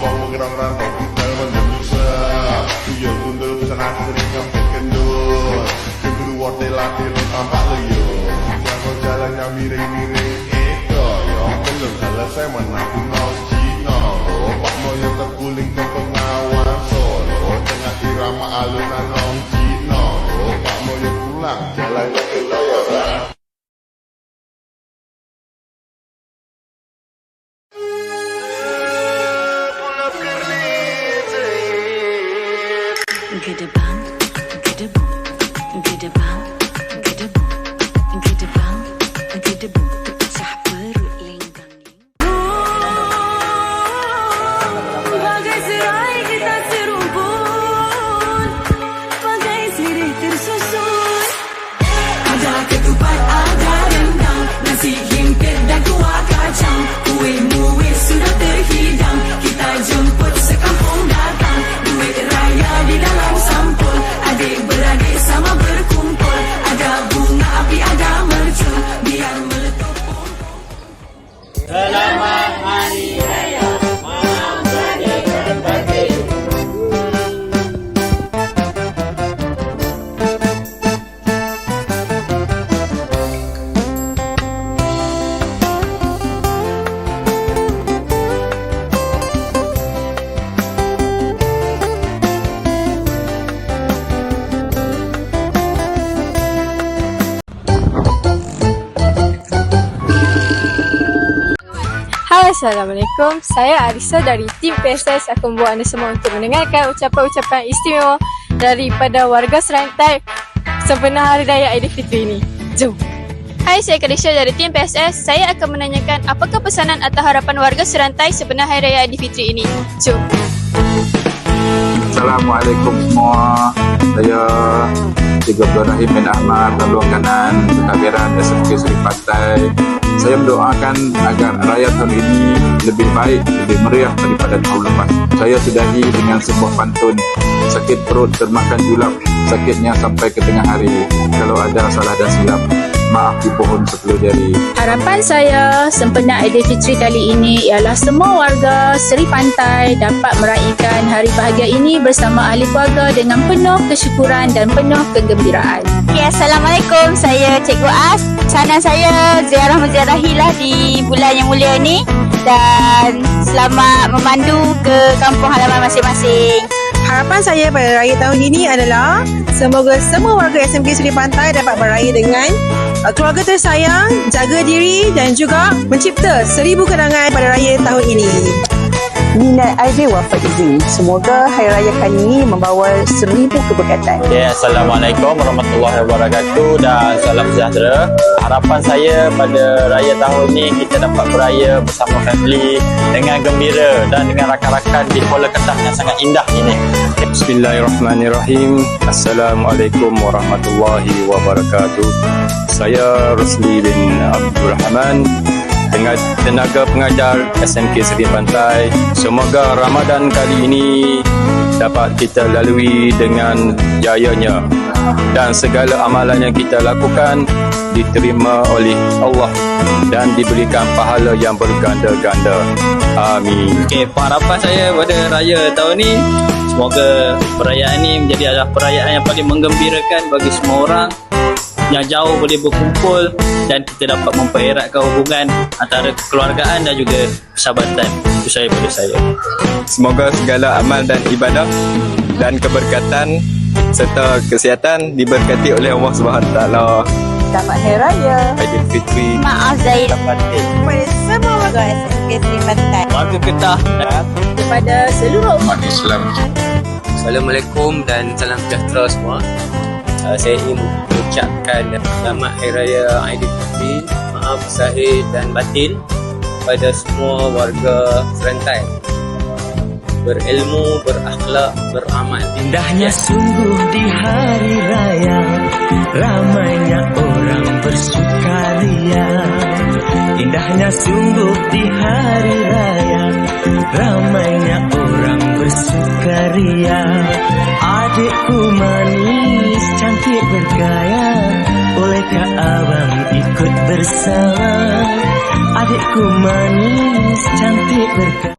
bubble get on around baby tell me what you. say you go under the sun and i can pick jalan yang miring Danke, der Bank. Hai Assalamualaikum Saya Arisa dari tim PSS akan membawa anda semua untuk mendengarkan ucapan-ucapan istimewa daripada warga Serantai sempena Hari Raya Aidilfitri ini. Jom! Hai, saya Kadisha dari tim PSS. Saya akan menanyakan apakah pesanan atau harapan warga Serantai sebenar Hari Raya Aidilfitri ini. Jom! Assalamualaikum semua. Saya Cikgu Abdul Rahim bin Ahmad, Laluan Kanan, Pentadbiran SMK Seri Pantai. Saya mendoakan agar raya tahun ini lebih baik, lebih meriah daripada tahun lepas. Saya sudahi dengan sebuah pantun. Sakit perut termakan julap, sakitnya sampai ke tengah hari. Kalau ada salah dan silap, maaf di pohon sepuluh jari. Harapan saya sempena Aidilfitri kali ini ialah semua warga Seri Pantai dapat meraihkan hari bahagia ini bersama ahli keluarga dengan penuh kesyukuran dan penuh kegembiraan. Okay, Assalamualaikum. Saya Cikgu As. Sana saya ziarah menziarahilah di bulan yang mulia ini dan selamat memandu ke kampung halaman masing-masing. Harapan saya pada raya tahun ini adalah semoga semua warga SMK Seri Pantai dapat beraya dengan keluarga tersayang, jaga diri dan juga mencipta seribu kenangan pada raya tahun ini. Minat Aidil Wafat Izin. Semoga Hari Raya kali ini membawa seribu keberkatan. Okay, Assalamualaikum warahmatullahi wabarakatuh dan salam sejahtera. Harapan saya pada raya tahun ni kita dapat beraya bersama family dengan gembira dan dengan rakan-rakan di Kuala Kedah yang sangat indah ini. Bismillahirrahmanirrahim. Assalamualaikum warahmatullahi wabarakatuh. Saya Rosli bin Abdul Rahman tenaga pengajar SMK Seri Pantai. Semoga Ramadan kali ini dapat kita lalui dengan jayanya dan segala amalan yang kita lakukan diterima oleh Allah dan diberikan pahala yang berganda-ganda. Amin. Okay, harapan saya pada raya tahun ni semoga perayaan ni menjadi adalah perayaan yang paling menggembirakan bagi semua orang yang jauh boleh berkumpul dan kita dapat mempereratkan hubungan antara kekeluargaan dan juga persahabatan. Itu saya pada saya. Semoga segala amal dan ibadah dan keberkatan serta kesihatan diberkati oleh Allah Subhanahu Taala. Selamat Hari Raya. Aidilfitri. Maaf Zaid. Batin. Kepada semua warga SMK Seri Pantai. Warga Kedah dan Kepada seluruh Umat Islam. Assalamualaikum dan salam sejahtera semua. Uh, saya ingin mengucapkan selamat Hari Raya Aidilfitri, maaf zahir dan batin pada semua warga Serentai. Berilmu, berakhlak, beramal. Indahnya sungguh di hari raya Ramainya orang bersukaria Indahnya sungguh di hari raya Ramainya orang Adikku manis, cantik bergaya